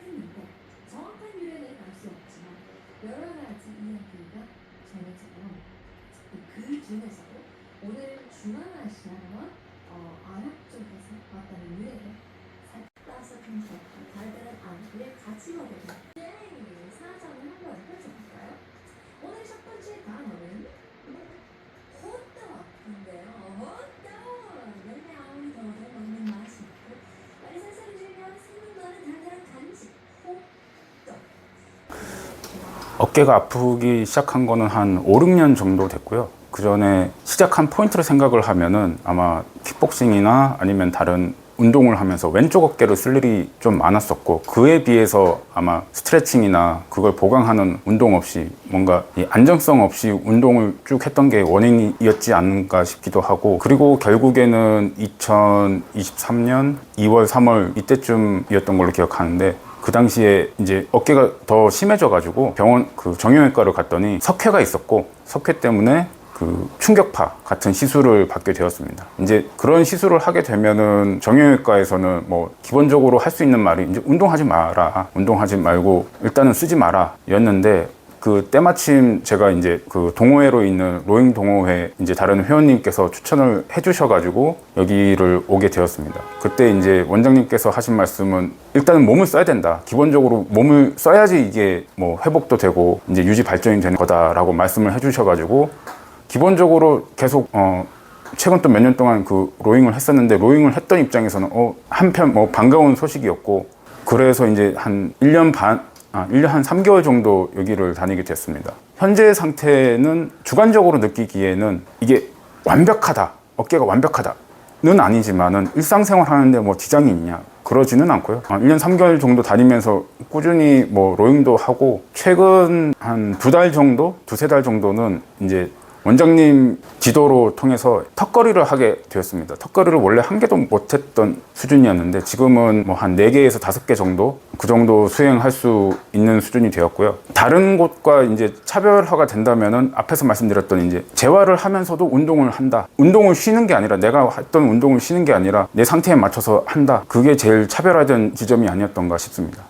했는데 정확한 유래는 알 수 없지만 여러 가지 이야기가 전해져요. 그 중에서도 오늘 중앙아시아와 어, 아랍 쪽에서 왔다는 유래를 살따스한 것과 달달한 안구에 같이 된 네, 사전을 한번 펼쳐볼까요? 오늘 첫 번째 단어는 호떡인데요. 호떡! 열량이 더더 먹는 맛이 있고 빨리 살살 해주면 생각나는 달달한 간식 호떡 어깨가 아프기 시작한 거는 한 5, 6년 정도 됐고요. 그 전에 시작한 포인트를 생각을 하면은 아마 킥복싱이나 아니면 다른 운동을 하면서 왼쪽 어깨를 쓸 일이 좀 많았었고 그에 비해서 아마 스트레칭이나 그걸 보강하는 운동 없이 뭔가 이 안정성 없이 운동을 쭉 했던 게 원인이었지 않을까 싶기도 하고 그리고 결국에는 2023년 2월 3월 이때쯤이었던 걸로 기억하는데 그 당시에 이제 어깨가 더 심해져가지고 병원 그 정형외과를 갔더니 석회가 있었고 석회 때문에 그 충격파 같은 시술을 받게 되었습니다. 이제 그런 시술을 하게 되면은 정형외과에서는 뭐 기본적으로 할 수 있는 말이 이제 운동하지 마라, 운동하지 말고 일단은 쓰지 마라 였는데 그 때마침 제가 이제 그 동호회로 있는 로잉 동호회 이제 다른 회원님께서 추천을 해주셔가지고 여기를 오게 되었습니다. 그때 이제 원장님께서 하신 말씀은 일단은 몸을 써야 된다. 기본적으로 몸을 써야지 이게 뭐 회복도 되고 이제 유지 발전이 되는 거다라고 말씀을 해주셔가지고 기본적으로 계속 어 최근 또 몇 년 동안 그 로잉을 했었는데 로잉을 했던 입장에서는 어 한편 뭐 반가운 소식이었고 그래서 이제 한 1년 반 아, 1년 한 3개월 정도 여기를 다니게 됐습니다. 현재 상태는 주관적으로 느끼기에는 이게 완벽하다. 어깨가 완벽하다는 아니지만은 일상생활 하는데 뭐 지장이 있냐. 그러지는 않고요. 아, 1년 3개월 정도 다니면서 꾸준히 뭐 로잉도 하고 최근 한 두 달 정도, 두세 달 정도는 이제 원장님 지도로 통해서 턱걸이를 하게 되었습니다. 턱걸이를 원래 한 개도 못했던 수준이었는데 지금은 뭐한 네개에서 다섯 개 정도 그 정도 수행할 수 있는 수준이 되었고요. 다른 곳과 이제 차별화가 된다면은 앞에서 말씀드렸던 이제 재활을 하면서도 운동을 한다. 운동을 쉬는 게 아니라 내가 했던 운동을 쉬는 게 아니라 내 상태에 맞춰서 한다. 그게 제일 차별화된 지점이 아니었던가 싶습니다.